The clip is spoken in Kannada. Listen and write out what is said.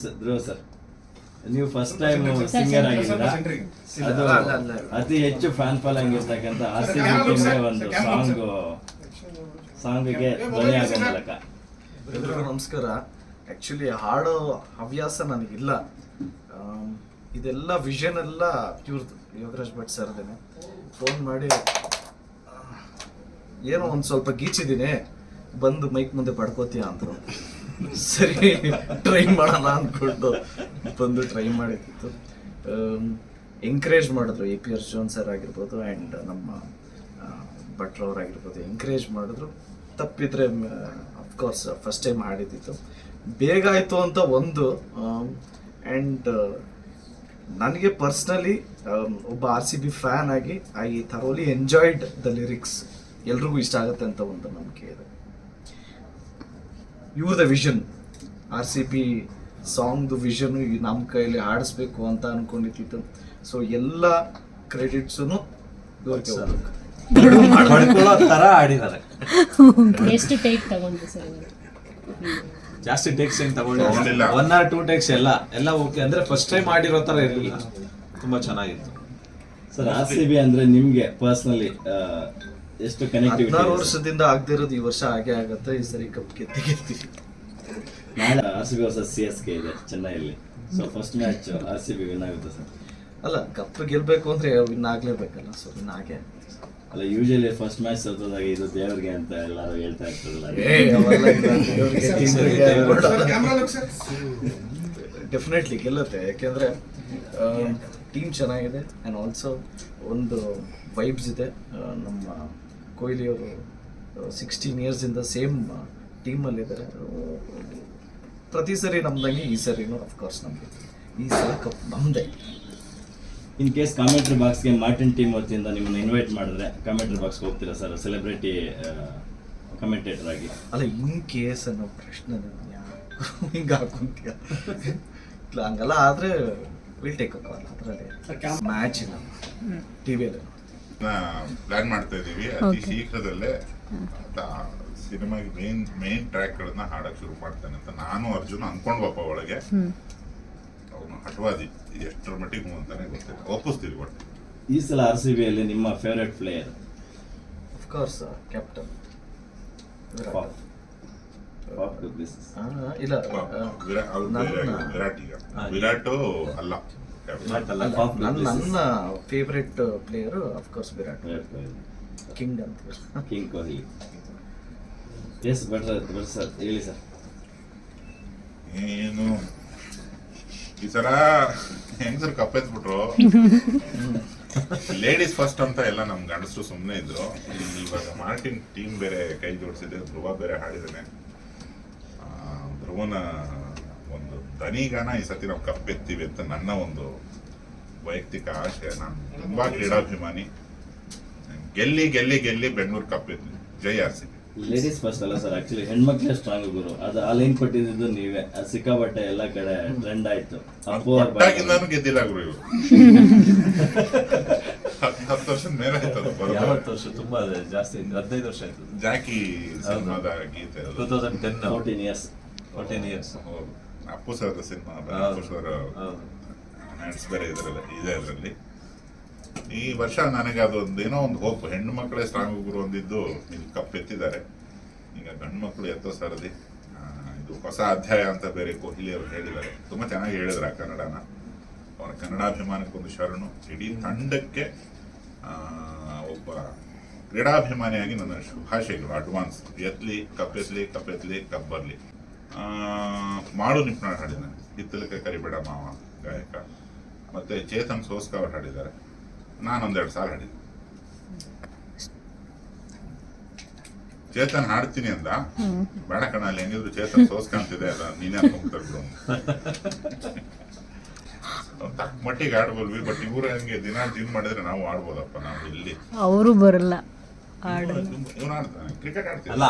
ಧ್ರುವ ಸರ್ ನೀವು ಫಸ್ಟ್ ಟೈಮ್ ಸಿಂಗರ್ ಆಗಿದ್ದೀರಾ? ಅದು. ಅತಿ ಹೆಚ್ಚು ಫ್ಯಾನ್ ಫಾಲೋಯಿಂಗ್ ಇರ್ತಕ್ಕಂಥ ಆರ್ ಸಿ ಬಿ ಟೀಮ್ಗೆ ಒಂದು ಸಾಂಗ್ ಸಾಂಗ್ಗೆ ಧ್ವನಿ ಆಗೋ ಮೂಲಕ. ಎಲ್ರಿಗೂ ನಮಸ್ಕಾರ. ಆ್ಯಕ್ಚುಲಿ ಹಾಡೋ ಹವ್ಯಾಸ ನನಗಿಲ್ಲ. ಆಮ್, ಇದೆಲ್ಲ ವಿಷನ್ ಎಲ್ಲ ಇವ್ರದ್ದು ಯೋಗರಾಜ್ ಭಟ್ ಸರ್ದೇನೆ ಫೋನ್ ಮಾಡಿ ಏನೋ ಒಂದು ಸ್ವಲ್ಪ ಗೀಚಿದ್ದೀನಿ. ಬಂದು ಮೈಕ್ ಮುಂದೆ ಪಡ್ಕೋತೀಯ? ಅಂದರು. ಸರಿ ಟ್ರೈ ಮಾಡೋಣ ಅಂದ್ಕೊಂಡು ಬಂದು ಟ್ರೈ ಮಾಡಿದ್ದಿತ್ತು. ಎಂಕರೇಜ್ ಮಾಡಿದ್ರು A P S zone sir ಆಗಿರ್ಬೋದು ಆ್ಯಂಡ್ ನಮ್ಮ ಭಟ್ರವ್ರಾಗಿರ್ಬೋದು ಎಂಕರೇಜ್ ಮಾಡಿದ್ರು. ತಪ್ಪಿದ್ರೆ ಅಫ್ಕೋರ್ಸ್ ಫಸ್ಟ್ ಟೈಮ್ ಹಾಡಿದ್ದಿತ್ತು ಬೇಗ ಆಯಿತು ಅಂತ ಒಂದು ಆ್ಯಂಡ್ ನನಗೆ ಪರ್ಸ್ನಲಿ ಒಬ್ಬ ಆರ್ ಸಿ ಬಿ ಫ್ಯಾನ್ ಆಗಿ I thoroughly enjoyed the lyrics ಎಲ್ರಿಗೂ ಇಷ್ಟ ಆಗುತ್ತೆ ಅಂತ ಒಂದು ನಂಬಿಕೆ ಇದೆ. ಇವ್ರದ ವಿಷನ್ ಆರ್ ಸಿ ಪಿ ಸಾಂಗ್ದು ವಿಷನ್ ನಮ್ಮ ಕೈಯಲ್ಲಿ ಹಾಡಿಸ್ಬೇಕು ಅಂತ ಅನ್ಕೊಂಡಿತ್ತು ಸೊ ಎಲ್ಲ ಕ್ರೆಡಿಟ್ಸು ತರ ಆಡಿದ್ದಾರೆ ಎಷ್ಟು ತಗೊಂಡ್ರಿ ಸರ್? ಜಾಸ್ತಿ ಟೇಕ್ಸ್ ಏನ್. ತಗೊಂಡಿಲ್ಲ. ಒನ್ ಆರ್ ಟೂ ಟೇಕ್ಸ್ ಎಲ್ಲ. ಎಲ್ಲ ಓಕೆ ಅಂದ್ರೆ ಫಸ್ಟ್ ಟೈಮ್ ಮಾಡಿರೋ ತರ ಇರಲಿಲ್ಲ. ತುಂಬಾ ಚೆನ್ನಾಗಿತ್ತು. ಸರ್ ಆರ್ ಸಿ ಬಿ ಅಂದ್ರೆ ನಿಮ್ಗೆ ಪರ್ಸನಲಿ ಎಷ್ಟು ಕನೆಕ್ಟಿವಿಟಿ ಹದಿನಾರು ವರ್ಷದಿಂದ ಆಗದಿರೋದು ಇರೋದು ಈ ವರ್ಷ ಹಾಗೆ ಆಗತ್ತೆ ಈ ಸರಿ ಕಪ್ ಕೆತ್ತಿ ಗೆದ್ದಿವಿ ನಾಳೆ R C B versus C S K ಇದೆ ಚೆನ್ನೈಯಲ್ಲಿ. So first match R C B win ಆಗುತ್ತೆ ಸರ್ ಅಲ್ಲ ಕಪ್ ಗೆಲ್ಬೇಕು ಅಂದ್ರೆ ವಿನ್ ಆಗ್ಲೇಬೇಕಲ್ಲ ಸೊ ವಿನ್ ಹಾಗೆ. ಅಲ್ಲ ಯೂಶಲಿ ಫಸ್ಟ್ ಮ್ಯಾಚ್ ಸೋತೋದಾಗ ಇದು ದೇವ್ರಿಗೆ ಅಂತ ಎಲ್ಲರೂ ಹೇಳ್ತಾ ಇರ್ತಾರಲ್ಲ. ಡೆಫಿನೆಟ್ಲಿ ಗೆಲ್ಲುತ್ತೆ ಯಾಕೆಂದ್ರೆ ಟೀಮ್ ಚೆನ್ನಾಗಿದೆ ಆ್ಯಂಡ್ ಆಲ್ಸೋ ಒಂದು ವೈಬ್ಸ್ ಇದೆ ನಮ್ಮ ಕೊಹ್ಲಿ ಅವರು ಸಿಕ್ಸ್ಟೀನ್ ಇಯರ್ಸಿಂದ ಸೇಮ್ ಟೀಮಲ್ಲಿದ್ದಾರೆ ಪ್ರತಿ ಸರಿ ನಮ್ದಂಗೆ ಈ ಸರಿನೂ ಅಫ್ಕೋರ್ಸ್ ನಮಗೆ. ಈ ಸಲ ಕಪ್ ನಮ್ಮದೇ ಇನ್ ಕೇಸ್ ಕಾಮೆಂಟ್ರಿ ಬಾಕ್ಸ್ಗೆ ಮಾರ್ಟಿನ್ ಟೀಮ್ ವತಿಯಿಂದ ನಿಮ್ಮನ್ನ ಇನ್ವೈಟ್ ಮಾಡಿದ್ರೆ ಕಾಮೆಂಟ್ರಿ ಬಾಕ್ಸ್ಗೆ ಹೋಗ್ತೀರಾ ಸರ್ ಸೆಲೆಬ್ರಿಟಿ ಕಮೆಂಟೇಟರ್ ಆಗಿ. ಅಲ್ಲ ಇನ್ ಕೇಸ್ ಅನ್ನೋ ಪ್ರಶ್ನೆ ಹಿಂಗೆ ಹಾಕೊಂತೀಯ? ಹಂಗಲ್ಲ ಆದರೆ ವಿಲ್ ಟೇಕ್ ಅಪ್ ಅದರಲ್ಲಿ ಮ್ಯಾಚ್ ಇಲ್ಲ. ಟಿ ವಿಯಲ್ಲಿ ಪ್ಲಾನ್ ಮಾಡ್ತಾ ಇದ್ದೀವಿ. ಅತಿ ಶೀಘ್ರದಲ್ಲೇ ಸಿನಿಮಾಗೆ ಮೇನ್ ಮೇನ್ ಟ್ರ್ಯಾಕ್ಗಳನ್ನ ಹಾಡಕ್ ಶುರು ಮಾಡ್ತಾನೆ ಅಂತ ನಾನು ಅರ್ಜುನ್ ಅನ್ಕೊಂಡ್ವಪ್ಪ ಒಳಗೆ. ಅವನು ಹಠವಾದಿ ಎಷ್ಟರ ಮಟ್ಟಿಗೆ ಹೋಗ್ತಾನೆ ಅಂತಾನೆ ಗೊತ್ತಿಲ್ಲ. ಒಪ್ಪಿಸ್ತೀವಿ ಒಟ್ಟು. ಈ ಸಲ ಆರ್ ಸಿ ಬಿಯಲ್ಲಿ ನಿಮ್ಮ ಫೇವ್ರೆಟ್ ಪ್ಲೇಯರ್ ಕೋರ್ಸ್ ಕ್ಯಾಪ್ಟನ್ ಇಲ್ಲ ವಿರಾಟ್ ಈಗ. ವಿರಾಟು ಅಲ್ಲ ವಿರಾಟ್ ಅಲ್ಲ. ಪಾಪ್ ನನ್ನ ನನ್ನ favourite of course Virat king ಅಂತ king Kohli. Yes better better sir ಹೇಳಿ ಸರ್ ಏನು? ಈ ಸಲ ಹೆಂಗಸರು ಕಪ್ಪೆತ್ಬಿಟ್ರು ಲೇಡೀಸ್ ಫಸ್ಟ್ ಅಂತ ಎಲ್ಲ ನಮ್ ಗಂಡಸರು ಸುಮ್ಮನೆ ಇದ್ರು. ಇವಾಗ ಮಾರ್ಟಿನ್ ಟೀಮ್ ಬೇರೆ ಕೈ ಜೋಡಿಸಿದೆ ಧ್ರುವ ಬೇರೆ ಹಾಡಿದಾನೆ. ಆ, ಧ್ರುವನ ದನಿಗಾನ ಈ ಸತಿ ನಾವು ಕಪ್ಪೆತ್ತೀವಿ ಅಂತ ನನ್ನ ಒಂದು ವೈಯಕ್ತಿಕ ಆಶಯ ನಾನು ತುಂಬಾ ಕ್ರೀಡಾಭಿಮಾನಿ. ಗೆಲ್ಲಿ ಗೆಲ್ಲಿ ಗೆಲ್ಲಿ ಬೆಂಗಳೂರು ಕಪ್ಪೆತ್ತಿ ಜೈ ಆರ್ ಸಿ ಲೇಡೀಸ್ ಫಸ್ಟ್ ಅಲ್ಲ ಸರ್ ಆಕ್ಚುಲಿ ಹೆಣ್ಮಕ್ಳೇ ಸ್ಟ್ರಾಂಗ್ ಗುರು. ಅದು ಆ ಲೈನ್ ಕೊಟ್ಟಿದ್ದು ನೀವೇ. ಅದು ಸಿಕ್ಕಾಪಟ್ಟೆ ಎಲ್ಲ ಕಡೆ ಟ್ರೆಂಡ್ ಆಯ್ತು. ಅಪ್ಪು. ಗೆದ್ದಿಲ್ಲ ಗುರು ಇವರು. ಹತ್ತು ವರ್ಷ ಮೇಲೆ ಆಯ್ತು. ವರ್ಷ? ತುಂಬಾ ಜಾಸ್ತಿ ಹದಿನೈದು ವರ್ಷ ಆಯ್ತು. ಜಾಕಿ ಸಿನಿಮಾದ ಗೀತೆ two thousand ten 14 years fourteen years ಹೌದು. ಅಪ್ಪು ಸರ್ದ ಸಿನಿಮಾ ಅಪ್ಪು ಸರ್ ಹ್ಯಾಂಡ್ಸ್ ಬೇರೆ ಇದರಲ್ಲಿ ಇದೆ ಅದರಲ್ಲಿ. ಈ ವರ್ಷ ನನಗೆ ಅದೊಂದು ಏನೋ ಒಂದು ಹೋಪ್ ಹೆಣ್ಣು ಮಕ್ಕಳೇ ಸ್ಟ್ರಾಂಗ್ ಗುರು ಒಂದಿದ್ದು ಇಲ್ಲಿ ಕಪ್ ಎತ್ತಿದ್ದಾರೆ. ಈಗ ಗಂಡು ಮಕ್ಕಳು ಎತ್ತೋ ಸರದಿ. ಇದು ಹೊಸ ಅಧ್ಯಾಯ ಅಂತ ಬೇರೆ ಕೊಹ್ಲಿ ಅವರು ಹೇಳಿದ್ದಾರೆ. ತುಂಬ ಚೆನ್ನಾಗಿ ಹೇಳಿದ್ರು ಆ ಕನ್ನಡನ. ಅವರ ಕನ್ನಡಾಭಿಮಾನಕ್ಕೊಂದು ಶರಣು. ಇಡೀ ತಂಡಕ್ಕೆ ಒಬ್ಬ ಕ್ರೀಡಾಭಿಮಾನಿಯಾಗಿ ನನ್ನ ಶುಭಾಶಯಗಳು. ಅಡ್ವಾನ್ಸ್ ಎತ್ಲಿ ಕಪ್ಪೆತ್ಲಿ ಕಪ್ಪೆತ್ಲಿ ಕಪ್ ಬರ್ಲಿ. ಆ, ಮಾಡು ನಿಪ್ನಾಳ್ ಹಾಡಿದ್ದಾನೆ ಹಿತ್ತಲಕ್ಕೆ ಕರಿಬೇಡ ಮಾವ ಗಾಯಕ. ಮತ್ತೆ ಚೇತನ್ ಸೋಸ್ಕ ಅವ್ರು ಹಾಡಿದ್ದಾರೆ. ನಾನೊಂದೆರಡು ಸಾಲ ಹಾಡಿದ್ದೆ. ಚೇತನ್ ಹಾಡ್ತೀನಿ ಅಂದ. ಬೇಡ ಕಣ ಅಲ್ಲಿ ಏನಿದ್ರು ಚೇತನ್ ಸೋಸ್ಕ ಅಂತಿದೆ ಅದ ನೀನೇ ಬಿಡು ಅವ್ನ್ ತಕ್ಕ ಮಟ್ಟಿಗೆ ಆಡ್ಬೋಲ್ವಿ ಬಟ್ ಇವ್ರು ಹಂಗೆ ದಿನ ಜಿಮ್ ಮಾಡಿದ್ರೆ ನಾವು ಆಡ್ಬೋದಪ್ಪ ನಾವು ಇಲ್ಲಿ ಅವರು ಬರಲ್ಲ. ಇವ್ನು ಆಡ್ತಾನೆ ಕ್ರಿಕೆಟ್ ಆಡ್ತೀವಿ ಅಲ್ಲ